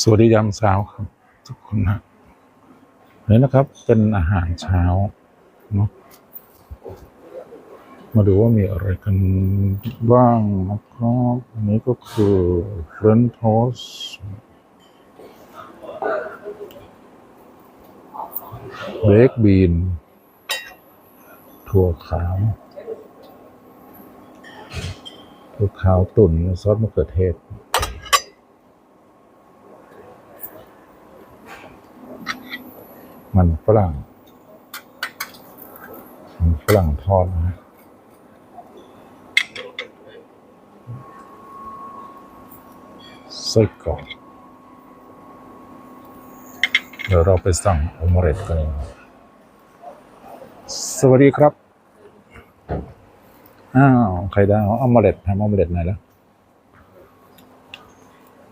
สวัสดียามเช้าครับทุกคนนะนี่นะครับ เป็นอาหารเช้าเนาะมาดูว่ามีอะไรกันบ้างนะครับอันนี้ก็คือเฟรนทอสเบคบีน ถั่วขาวถั่วขาวตุ๋นซอสมะเขือเทศ มันฝรั่ง มันฝรั่งทอดนะไส้กรอกเดี๋ยวเราไปสั่งอมเรตกัน สวัสดีครับ อ้าวไข่ดาวออมเรตทำอมเรตไหนแล้ว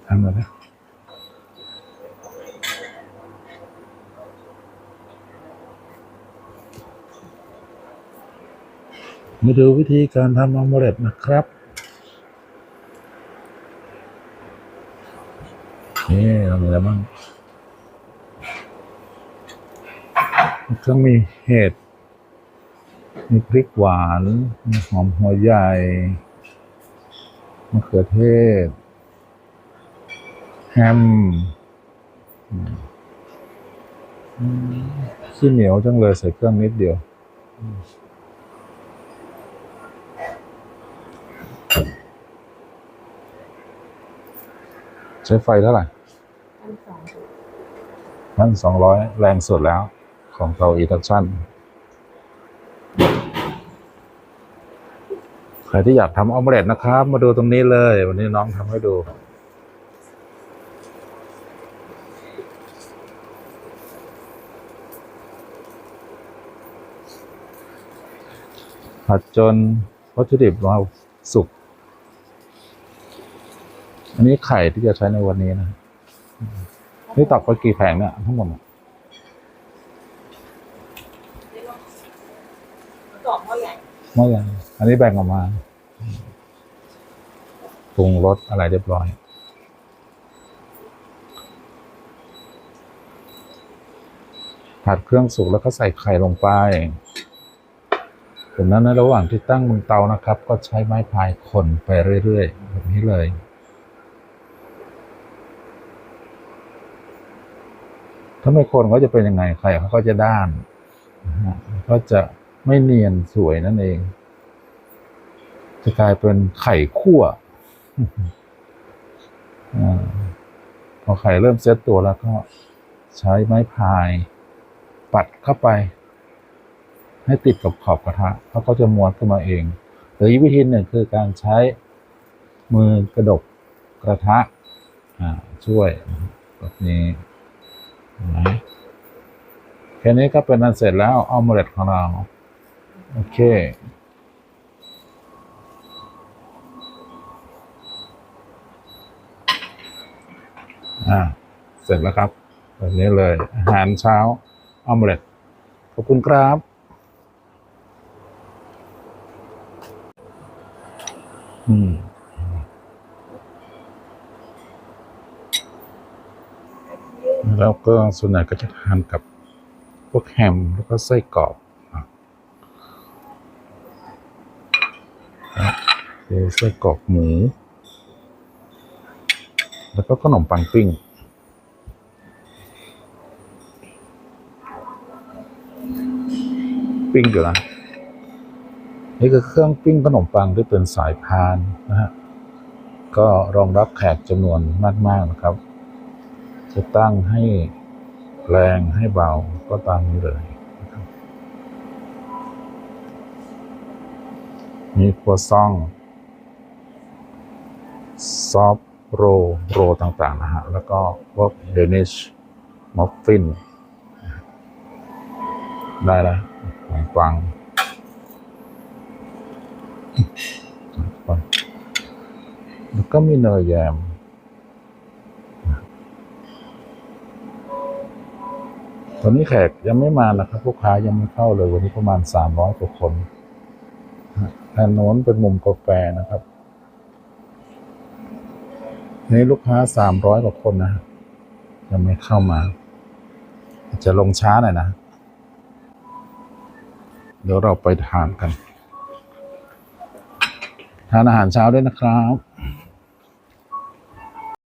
ทำอะไรนะ มาดูวิธีการทำออมเล็ตนะครับนี่เรามีอะไรบ้างเครื่องมีเห็ด มีพริกหวาน มีหอมหัวใหญ่มะเขือเทศ แฮมขี้เหนียวจังเลยใส่เครื่องนิดเดียว ใช้ไฟเท่าไหร่พันสองพันสองร้อยแรงสุดแล้วของเตาอีทัชั่นใครที่อยากทำออมเล็ตนะครับ มาดูตรงนี้เลย วันนี้น้องทำให้ดูผัดจนวัตถุดิบเราสุก อันนี้ไข่ที่จะใช้ในวันนี้นะนี่ตักไปกี่แผงเนี่ยทั้งหมดเนี่ยกรอบเท่าไหร่เมื่อยังอันนี้แบ่งออกมาปรุงรสอะไรเรียบร้อยผัดเครื่องสุกแล้วก็ใส่ไข่ลงไปจากนั้นในระหว่างที่ตั้งบนเตานะครับ ก็ใช้ไม้พายคนไปเรื่อยๆแบบนี้เลย ถ้าไม่คนก็จะเป็นยังไงไข่เขาก็จะด้านก็จะไม่เนียนสวยนั่นเอง จะกลายเป็นไข่คั่วอพอไข่เริ่มเซตตัวแล้วก็ใช้ไม้พาย ปัดเข้าไป ให้ติดกับขอบกระทะเขาก็จะม้วนขึ้นมาเอง หรืออีกวิธีหนึ่งคือการใช้มือกระดกกระทะช่วยแบบนี้ นไหมแค่นี้ก็เป็นอันเสร็จแล้วออมเล็ตของเรา โอเคอ่าเสร็จแล้วครับแบบนี้เลย อาหารเช้าออมเล็ตขอบคุณครับอืม แล้วก็ส่วนใหญ่ก็จะทานกับพวกแฮมแล้วก็ไส้กรอกอะคือไส้กรอกหมู แล้วก็ขนมปังปิ้ง ปิ้งอยู่นะนี่คือเครื่องปิ้งขนมปังที่เป็นสายพานนะฮะ ก็รองรับแขกจำนวนมาก ๆ นะครับ จะตั้งให้แรงให้เบาก็ตามนี้เลยมีครัวซอง ซอฟโรโรต่างๆนะฮะ แล้วก็พวกเดนิชมัฟฟิน ได้แล้วกวางแล้วก็มีเนยแยม ตอนนี้แขกยังไม่มานะครับลูกค้ายังไม่เข้าเลย วันนี้ประมาณสามร้อยกว่าคนทางโน้นเป็นมุมกาแฟนะครับนี่ลูกค้าสามร้อยกว่าคนนะยังไม่เข้ามา จะลงช้าหน่อยนะ เดี๋ยวเราไปทานกัน ทานอาหารเช้าด้วยนะครับ